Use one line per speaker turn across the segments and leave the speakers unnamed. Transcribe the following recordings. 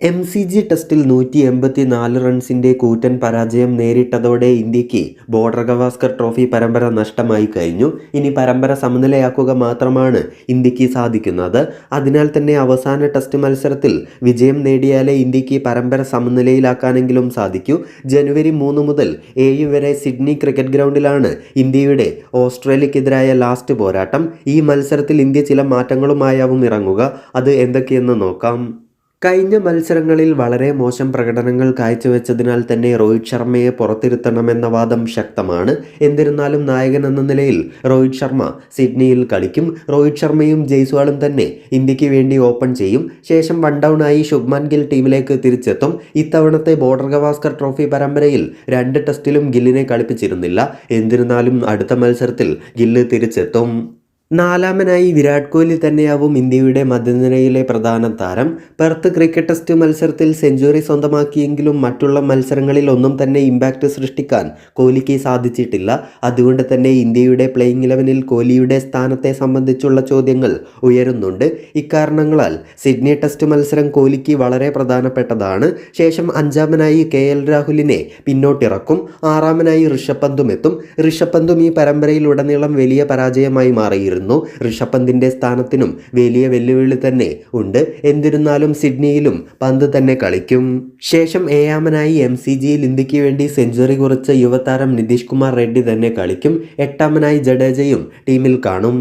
M C G ടെസ്റ്റിൽ നൂറ്റി എൺപത്തി നാല് റൺസിന്റെ കൂറ്റൻ പരാജയം നേരിട്ടതോടെ ഇന്ത്യയ്ക്ക് ബോർഡർ ഗവാസ്കർ ട്രോഫി പരമ്പര നഷ്ടമായി കഴിഞ്ഞു. ഇനി പരമ്പര സമനിലയാക്കുക മാത്രമാണ് ഇന്ത്യയ്ക്ക് സാധിക്കുന്നത്. അതിനാൽ തന്നെ അവസാന ടെസ്റ്റ് മത്സരത്തിൽ വിജയം നേടിയാലേ ഇന്ത്യയ്ക്ക് പരമ്പര സമനിലയിലാക്കാനെങ്കിലും സാധിക്കൂ. ജനുവരി മൂന്ന് മുതൽ ഏഴ് വരെ സിഡ്നി ക്രിക്കറ്റ് ഗ്രൗണ്ടിലാണ് ഇന്ത്യയുടെ ഓസ്ട്രേലിയക്കെതിരായ ലാസ്റ്റ് പോരാട്ടം. ഈ മത്സരത്തിൽ ഇന്ത്യ ചില മാറ്റങ്ങളുമായാവും ഇറങ്ങുക. അത് എന്തൊക്കെയെന്ന് നോക്കാം. കഴിഞ്ഞ മത്സരങ്ങളിൽ വളരെ മോശം പ്രകടനങ്ങൾ കാഴ്ചവെച്ചതിനാൽ തന്നെ രോഹിത് ശർമ്മയെ പുറത്തിരുത്തണമെന്ന വാദം ശക്തമാണ്. എന്നിരുന്നാലും നായകൻ എന്ന നിലയിൽ രോഹിത് ശർമ്മ സിഡ്നിയിൽ കളിക്കും. രോഹിത് ശർമ്മയും ജയ്സ്വാളും തന്നെ ഇന്ത്യയ്ക്ക് വേണ്ടി ഓപ്പൺ ചെയ്യും. ശേഷം വൺ ഡൗൺ ആയി ശുഭ്മാൻ ഗിൽ ടീമിലേക്ക് തിരിച്ചെത്തും. ഇത്തവണത്തെ ബോർഡർ ഗവാസ്കർ ട്രോഫി പരമ്പരയിൽ രണ്ട് ടെസ്റ്റിലും ഗില്ലിനെ കളിപ്പിച്ചിരുന്നില്ല. എന്നിരുന്നാലും അടുത്ത മത്സരത്തിൽ ഗില്ല് തിരിച്ചെത്തും. നാലാമനായി വിരാട് കോഹ്ലി തന്നെയാവും ഇന്ത്യയുടെ മധ്യനിരയിലെ പ്രധാന താരം. പെർത്ത് ക്രിക്കറ്റ് ടെസ്റ്റ് മത്സരത്തിൽ സെഞ്ചുറി സ്വന്തമാക്കിയെങ്കിലും മറ്റുള്ള മത്സരങ്ങളിൽ ഒന്നും തന്നെ ഇമ്പാക്റ്റ് സൃഷ്ടിക്കാൻ കോഹ്ലിക്ക് സാധിച്ചിട്ടില്ല. അതുകൊണ്ട് തന്നെ ഇന്ത്യയുടെ പ്ലേയിങ് ഇലവനിൽ കോഹ്ലിയുടെ സ്ഥാനത്തെ സംബന്ധിച്ചുള്ള ചോദ്യങ്ങൾ ഉയരുന്നുണ്ട്. ഇക്കാരണങ്ങളാൽ സിഡ്നി ടെസ്റ്റ് മത്സരം കോഹ്ലിക്ക് വളരെ പ്രധാനപ്പെട്ടതാണ്. ശേഷം അഞ്ചാമനായി കെ എൽ രാഹുലിനെ പിന്നോട്ടിറക്കും. ആറാമനായി ഋഷഭ് പന്തും എത്തും. ഋഷഭ് പന്തും ഈ പരമ്പരയിൽ ഉടനീളം വലിയ പരാജയമായി മാറിയിരുന്നു. ആയിരുന്നു ഋഷഭ് പന്തിന്റെ സ്ഥാനത്തിനും വലിയ വെല്ലുവിളി തന്നെ ഉണ്ട്. എന്നിരുന്നാലും സിഡ്നിയിലും പന്ത് തന്നെ കളിക്കും. ശേഷം ഏഴാമനായി എം സി ജിയിൽ ഇന്ത്യയ്ക്ക് വേണ്ടി സെഞ്ചുറി കുറിച്ച യുവതാരം നിതീഷ് കുമാർ റെഡ്ഡി തന്നെ കളിക്കും. എട്ടാമനായി ജഡേജയും ടീമിൽ കാണും.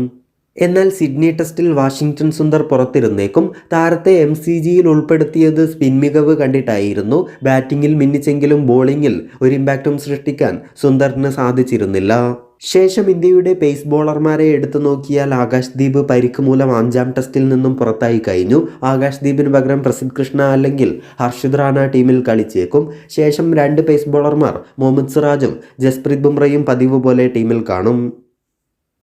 എന്നാൽ സിഡ്നി ടെസ്റ്റിൽ വാഷിംഗ്ടൺ സുന്ദർ പുറത്തിരുന്നേക്കും. താരത്തെ എം സി ജിയിൽ ഉൾപ്പെടുത്തിയത് സ്പിൻ മികവ് കണ്ടിട്ടായിരുന്നു. ബാറ്റിങ്ങിൽ മിന്നിച്ചെങ്കിലും ബോളിങ്ങിൽ ഒരു ഇമ്പാക്റ്റും സൃഷ്ടിക്കാൻ സുന്ദറിന് സാധിച്ചിരുന്നില്ല. ശേഷം ഇന്ത്യയുടെ പേസ് ബോളർമാരെ എടുത്തു നോക്കിയാൽ ആകാശ്ദീപ് പരിക്ക് മൂലം അഞ്ചാം ടെസ്റ്റിൽ നിന്നും പുറത്തായി കഴിഞ്ഞു. ആകാശ്ദീപിന് പകരം പ്രസിദ്ധ് കൃഷ്ണ അല്ലെങ്കിൽ ഹർഷിത് റാണ ടീമിൽ കളിച്ചേക്കും. ശേഷം രണ്ട് പേസ് ബോളർമാർ മുഹമ്മദ് സിറാജും ജസ്പ്രീത് ബുംറയും പതിവ് പോലെ ടീമിൽ കാണും.